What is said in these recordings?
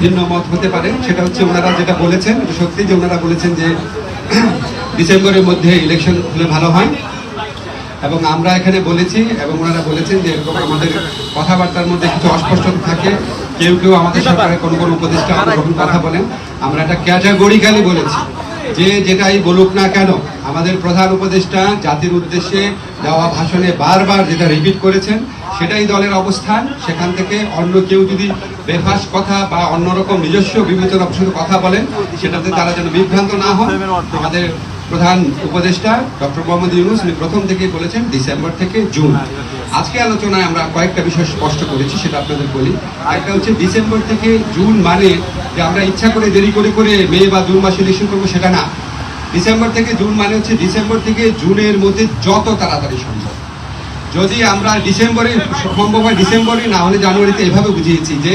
ভিন্ন মত হতে পারে, সেটা হচ্ছে ওনারা যেটা বলেছেন সত্যি যে ওনারা বলেছেন যে ডিসেম্বরের মধ্যে ইলেকশন হলে ভালো হয়। এবং আমরা এখানে বলেছি, এবং ওনারা বলেছেন যে এরকম আমাদের কথাবার্তার মধ্যে কিছু অস্পষ্টতা থাকে। কেউ কেউ আমাদের সরকারের কোনো কোনো উপদেষ্টা কথা বলেন। আমরা এটা ক্যাটাগরিক্যালি বলেছি। যে যেটাই বলুক না কেন, আমাদের প্রধান উপদেষ্টা জাতির উদ্দেশ্যে দেওয়া ভাষণে বারবার যেটা রিপিট করেছেন, সেটাই দলের অবস্থান। সেখান থেকে অন্য কেউ যদি বেফাস কথা বা অন্যরকম নিজস্ব বিবেচনা কথা বলেন, সেটাতে তারা যেন বিভ্রান্ত না হন। আমাদের প্রধান উপদেষ্টা ডক্টর মোহাম্মদ ইউনুস, উনি প্রথম থেকেই বলেছেন ডিসেম্বর থেকে জুন। আজকে আলোচনায় আমরা কয়েকটা বিষয় স্পষ্ট করেছি, সেটা আপনাদের বলি। আরেকটা হচ্ছে ডিসেম্বর থেকে জুন মানে যে আমরা ইচ্ছা করে দেরি করে করে মে বা জুন মাসে ইলেকশন করব, সেটা না। ডিসেম্বর থেকে জুন মানে হচ্ছে ডিসেম্বর থেকে জুনের মধ্যে যত তাড়াতাড়ি সম্ভব। যদি আমরা ডিসেম্বরে সম্ভব হয় ডিসেম্বরে না হলে জানুয়ারিতে এভাবে বুঝিয়েছি যে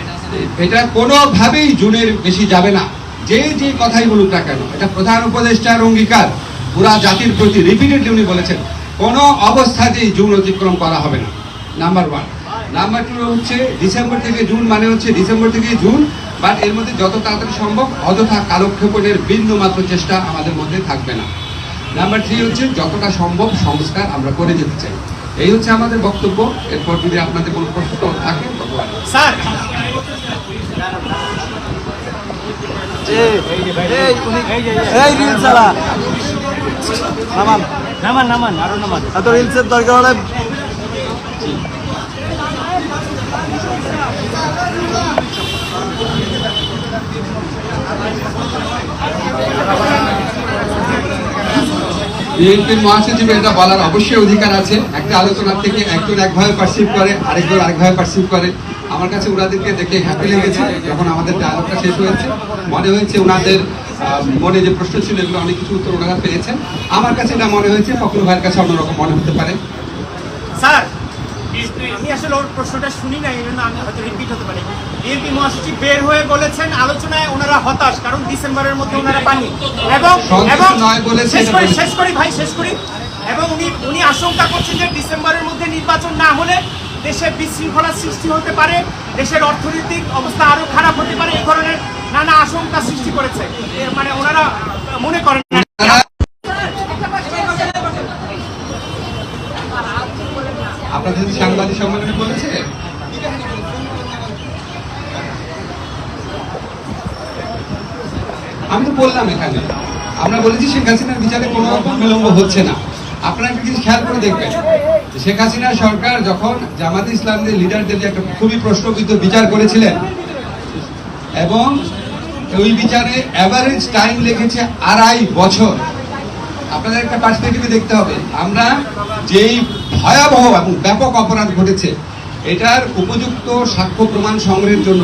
এটা কোনোভাবেই জুনের বেশি যাবে না। যে যে কথাই বলুক না কেন, এটা প্রধান উপদেষ্টার অঙ্গীকার। পুরা জাতির প্রতি রিপিটেডলি উনি বলেছেন, কোনো অবস্থাতেই জুন অতিক্রম করা হবে না। নাম্বার ওয়ান নাম্বার টু হচ্ছে ডিসেম্বর থেকে জুন মানে হচ্ছে ডিসেম্বর থেকে জুন বাট এর মধ্যে যত তাড়াতাড়ি সম্ভব অযথা কালক্ষেপণের বিন্দু মাত্র চেষ্টা আমাদের মধ্যে থাকবে না। নাম্বার থ্রি হচ্ছে যতটা সম্ভব সংস্কার আমরা করে যেতে চাই। এই হচ্ছে আমাদের বক্তব্য এরপর যদি আপনাদের কোনো প্রশ্ন থাকে স্যার নামান নামান নামান আরও নামান এত রিলসের দরকার হলে বিএনপির মহাসচিব এটা বলার অবশ্যই অধিকার আছে। একটা আলোচনার থেকে একজন একভাবে পার্সিভ করে, আরেকজন আরেকভাবে পার্সিভ করে। আমার কাছে ওনাদেরকে দেখে হ্যাপি লেগেছে, যখন আমাদের ডায়ালগটা শেষ হয়েছে। মনে হয়েছে ওনাদের মনে যে প্রশ্ন ছিল, এগুলো অনেক কিছু উত্তর ওনারা পেয়েছেন। আমার কাছে এটা মনে হয়েছে, ফখরুল ভাইয়ের কাছে অন্যরকম মনে হতে পারে। স্যার আমি আসলে ওর প্রশ্নটা শুনি না এই জন্য আমি হয়তো রিপিট হতে পারি বিএনপি মহাসচিব বের হয়ে বলেছেন আলোচনায় ওনারা হতাশ কারণ ডিসেম্বরের মধ্যে ওনারা পানি এবং এবং শেষ করি শেষ করি ভাই শেষ করি। এবং উনি উনি আশঙ্কা করছেন যে ডিসেম্বরের মধ্যে নির্বাচন না হলে দেশে বিশৃঙ্খলা সৃষ্টি হতে পারে দেশের অর্থনৈতিক অবস্থা আরও খারাপ হতে পারে এই ধরনের নানা আশঙ্কা সৃষ্টি করেছে। মানে ওনারা মনে করেন না তারা আপনাদের সাংবাদিক সম্মেলনে বলেছে আমি তো বললাম এখানে। আমরা বলেছি শেখ হাসিনার বিচারে কোনো রকম বিলম্ব হচ্ছে না। আপনারা একটা জিনিস খেয়াল করে দেখবেন। শেখ হাসিনা সরকার যখন জামাত ইসলামদের লিডারদের একটা খুবই প্রশ্নবিদ্ধ বিচার করেছিলেন, এবং ওই বিচারে অ্যাভারেজ টাইম লেগেছে আড়াই বছর। আপনাদের একটা পার্সপেক্টিভে দেখতে হবে। আমরা যেই ভয়াবহ এবং ব্যাপক অপরাধ ঘটেছে, এটার উপযুক্ত সাক্ষ্য প্রমাণ সংগ্রহের জন্য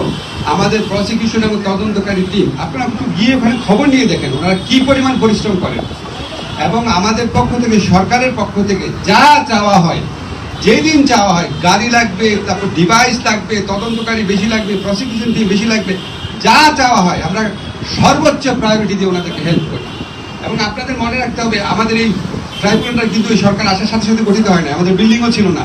আমাদের প্রসিকিউশন এবং তদন্তকারী টিম আপনারা গিয়ে ওখানে খবর নিয়ে দেখেন ওনারা কি পরিমাণ পরিশ্রম করেন। এবং আমাদের পক্ষ থেকে, সরকারের পক্ষ থেকে যা চাওয়া হয়, যেদিন চাওয়া হয়, গাড়ি লাগবে, তারপর ডিভাইস লাগবে, তদন্তকারী বেশি লাগবে প্রসিকিউশন টিম বেশি লাগবে, যা চাওয়া হয়, আমরা সর্বোচ্চ প্রায়োরিটি দিয়ে ওনাদেরকে হেল্প করি। এবং আপনাদের মনে রাখতে হবে, আমাদের এই ট্রাইব্যুনালটা কিন্তু ওই সরকার আসার সাথে সাথে গঠিত হয় না আমাদের বিল্ডিংও ছিল না।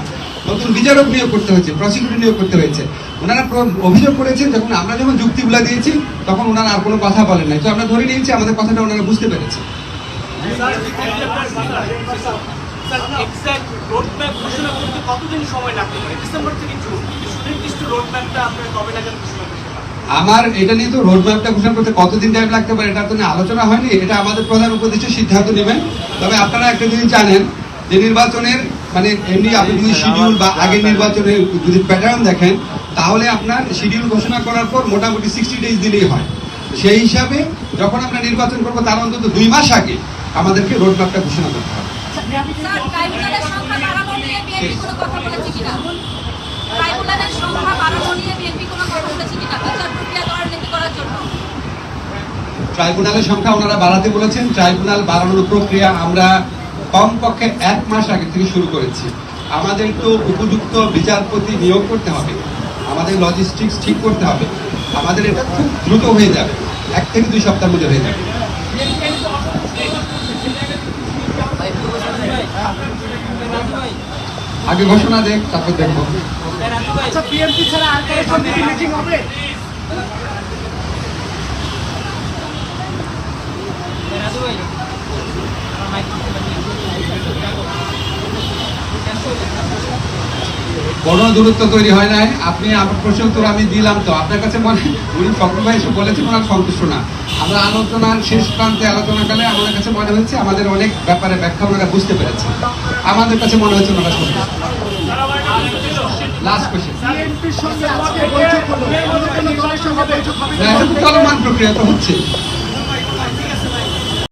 নতুন বিচারক নিয়োগ করতে হয়েছে প্রসিকিউটর নিয়োগ করতে হয়েছে। ওনারা অভিযোগ করেছেন, যখন আমরা যখন যুক্তিগুলা দিয়েছি, তখন ওনারা আর কোনো কথা বলেন নাই। তো আমরা ধরে নিয়েছি, আমাদের কথাটা ওনারা বুঝতে পেরেছে। সময় লাগতে পারে? ডিসেম্বর থেকে জুন সুনির্দিষ্ট কবে আমার এটা নিয়ে তো রোড ম্যাপটা ঘোষণা করতে কতদিন টাইম লাগতে পারে এটা তো নিয়ে আলোচনা হয়নি, এটা আমাদের প্রধান উপদেষ্টা সিদ্ধান্ত নেবেন। তবে আপনারা একটা জিনিস জানেন, যে নির্বাচনের মানে এমনি আপনি যদি শিডিউল বা আগের নির্বাচনের যদি প্যাটার্ন দেখেন, তাহলে আপনার শিডিউল ঘোষণা করার পর মোটামুটি সিক্সটি ডেজ দিলেই হয়। সেই হিসাবে যখন আমরা নির্বাচন করব, তার অন্তত দুই মাস আগে আমাদেরকে রোড ম্যাপটা ঘোষণা করতে হবে। কোনো কথা কিনা ট্রাইব্যুনালের সংখ্যা বাড়ানো নিয়ে বিএনপি কোনো কথা বলেছে কিনা বিচার প্রক্রিয়া ত্বরান্বিত করার জন্য ট্রাইব্যুনালের সংখ্যা ওনারা বাড়াতে বলেছেন। ট্রাইব্যুনাল বাড়ানোর প্রক্রিয়া আমরা কমপক্ষে এক মাস আগে থেকে শুরু করেছি। আমাদের তো উপযুক্ত বিচারপতি নিয়োগ করতে হবে। আমাদের লজিস্টিক্স ঠিক করতে হবে। আমাদের এটা খুব দ্রুত হয়ে যাবে। এক থেকে দুই সপ্তাহের মধ্যে হয়ে যাবে। আগে ঘোষণা দেখ, তারপর দেখব। আচ্ছা বিএনপি ছাড়া আর হবে? কোনো দূরত্ব তৈরি হয় নাই। আপনি আমার প্রশ্ন উত্তর আমি দিলাম তো। আপনার কাছে মনে উনি ফখরু ভাই এসে বলেছেন ওনার সন্তুষ্ট না আমরা আলোচনার শেষ প্রান্তে আলোচনাকালে আমাদের কাছে মনে হয়েছে আমাদের অনেক ব্যাপারে ব্যাখ্যা ওনারা বুঝতে পেরেছে। আমাদের কাছে মনে হয়েছে ওনারা সন্তুষ্ট লাস্ট কোয়েশ্চেন চলমান প্রক্রিয়া তো হচ্ছে।